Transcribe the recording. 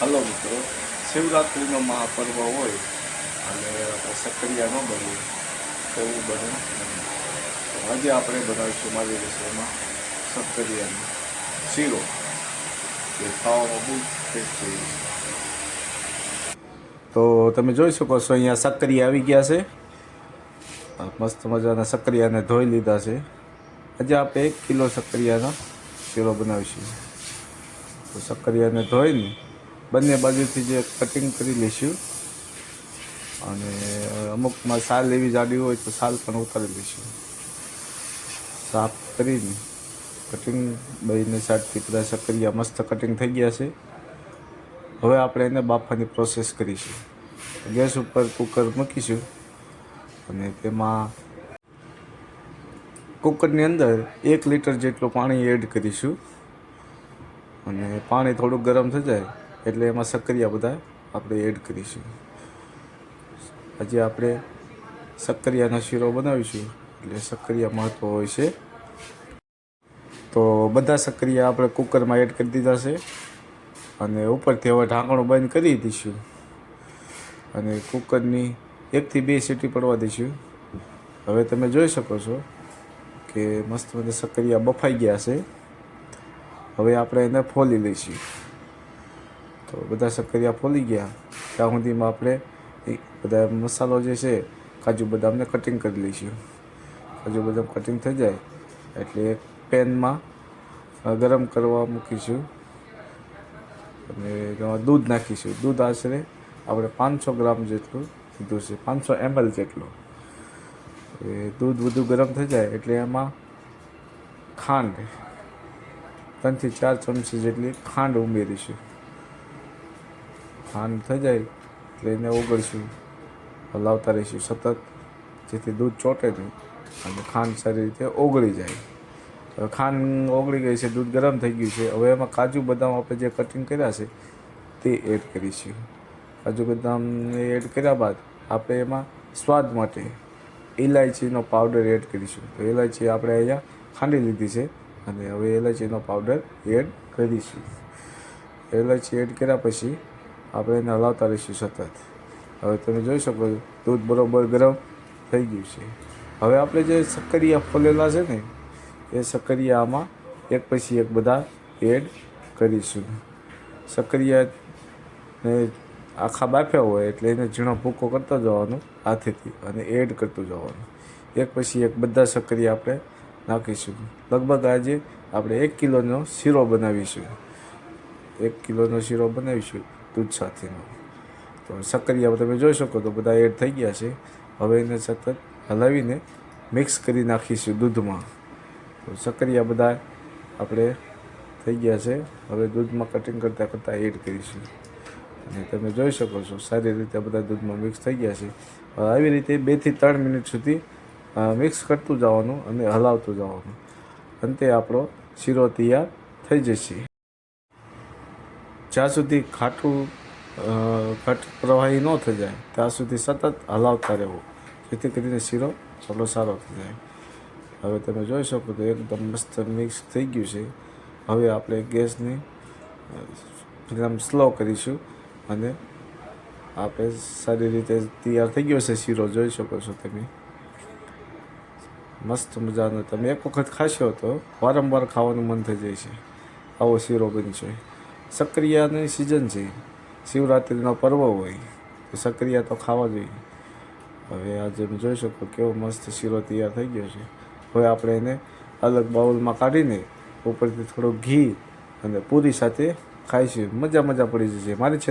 Hello મિત્રો શિવરાત્રિનો મહાપર્વ હોય, અને સક્રિયા ન બનીએ તેવું બને આજે આપણે બનાવીશું મારી રસોઈમાં સક્કરિયાનો શીરો, જે ખાવામાં બહુ ટેસ્ટ છે. તો તમે જોઈ શકો છો, અહીંયા સક્કરિયા આવી ગયા છે. મસ્ત મજાના સક્કરિયાને ધોઈ લીધા છે. આજે આપણે એક કિલો સક્કરિયાનો શીરો બનાવીશું. તો સક્કરિયાને ધોઈને બંને બાજુથી જે કટિંગ કરી લઈશું. અને અમુકમાં સાલ એવી જાડી હોય તો સાલ પણ ઉતારી લઈશું. સાફ કરીને કટિંગ બંને સાઈડથી બધા સક્કરિયા મસ્ત કટિંગ થઈ ગયા છે. હવે આપણે એને બાફવાની પ્રોસેસ કરીશું. ગેસ ઉપર કુકર મૂકીશું અને તેમાં કુકરની અંદર એક લીટર જેટલું પાણી એડ કરીશું. અને પાણી થોડુંક ગરમ થઈ જાય એટલે એમાં સક્કરિયા બધા આપણે એડ કરીશું. આજે આપણે સક્કરિયાનો શીરો બનાવીશું. એટલે સક્કરિયા મહત્વ હોય છે. તો બધા સક્કરિયા આપણે કુકરમાં એડ કરી દીધા છે. અને ઉપરથી હવે ઢાંકણું બંધ કરી દઈશું. અને કુકરની એકથી બે સીટી પડવા દઈશું. હવે તમે જોઈ શકો છો કે મસ્ત બધા સક્કરિયા બફાઈ ગયા છે. હવે આપણે એને ફોલી લઈશું. તો બધા શક્કરિયા ફોલી ગયા. ત્યાં સુધીમાં આપણે એ બધા મસાલો જે છે, કાજુ બદામને કટિંગ કરી લઈશું. કાજુ બદામ કટિંગ થઈ જાય એટલે પેનમાં ગરમ કરવા મૂકીશું. અને એમાં દૂધ નાખીશું. દૂધ આશરે આપણે પાંચસો ગ્રામ જેટલું લીધું છે, પાંચસો એમએલ જેટલું. એ દૂધ બધું ગરમ થઈ જાય એટલે એમાં ખાંડ, ત્રણથી ચાર ચમચી જેટલી ખાંડ ઉમેરીશું. ખાંડ થઈ જાય એટલે એને ઓગળશું. હલાવતા રહીશું સતત, જેથી દૂધ ચોટે નહીં, અને ખાંડ સારી રીતે ઓગળી જાય. હવે ખાંડ ઓગળી ગઈ છે, દૂધ ગરમ થઈ ગયું છે, હવે એમાં કાજુ બદામ આપણે જે કટિંગ કર્યા છે, તે એડ કરીશું. કાજુ બદામને એડ કર્યા બાદ આપણે એમાં સ્વાદ માટે ઇલાયચીનો પાવડર એડ કરીશું. તો ઇલાયચી આપણે અહીંયા ખાંડી લીધી છે, અને હવે ઇલાયચીનો પાવડર એડ કરીશું. ઇલાયચી એડ કર્યા પછી આપણે એને હલાવતા રહીશું સતત. હવે તમે જોઈ શકો છો, દૂધ બરોબર ગરમ થઈ ગયું છે. હવે આપણે જે સક્કરિયા ફોલેલા છે ને, એ સક્કરિયા આમાં એક પછી એક બધા એડ કરીશું. સક્કરિયાને આખા બાફ્યા હોય એટલે એને ઝીણો ભૂકો કરતો જવાનું, હાથેથી અને એડ કરતું જવાનું. એક પછી એક બધા સક્કરિયા આપણે નાખીશું. લગભગ આજે આપણે એક કિલોનો શીરો બનાવીશું. એક કિલોનો શીરો બનાવીશું. દૂધ સાથેનો તો સક્કરિયા તમે જોઈ શકો તો બધા એડ થઈ ગયા છે. હવે એને સતત હલાવીને મિક્સ કરી નાખીશું દૂધમાં. તો સક્કરિયા બધા આપણે થઈ ગયા છે. હવે દૂધમાં કટિંગ કરતાં કરતાં એડ કરીશું. અને તમે જોઈ શકો છો, સારી રીતે બધા દૂધમાં મિક્સ થઈ ગયા છે. આવી રીતે બેથી ત્રણ મિનિટ સુધી મિક્સ કરતું જવાનું અને હલાવતું જવાનું. અંતે આપણો શીરો તૈયાર થઈ જશે. જ્યાં સુધી ખાટું ઘટ પ્રવાહી ન થઈ જાય, ત્યાં સુધી સતત હલાવતા રહેવું. જેથી કરીને શીરો થોડો સારો થઈ જાય. હવે તમે જોઈ શકો તો એકદમ મસ્ત મિક્સ થઈ ગયું છે. હવે આપણે ગેસની એકદમ સ્લો કરીશું અને આપણે સારી રીતે તૈયાર થઈ ગયો છે શીરો. જોઈ શકો છો તમે. મસ્ત મજાનો. તમે એક વખત ખાશો તો વારંવાર ખાવાનું મન થઈ જાય છે. આવો શીરો બનશે. સક્રિયાની સિઝન છે. શિવરાત્રિનો પર્વ હોય તો સક્રિયા તો ખાવા જોઈએ. હવે આજે તમે જોઈ શકો કેવો મસ્ત શીરો તૈયાર થઈ ગયો છે. હવે આપણે એને અલગ બાઉલમાં કાઢીને ઉપરથી થોડું ઘી અને પૂરી સાથે ખાઈશું. મજા મજા પડી જશે. મારી છે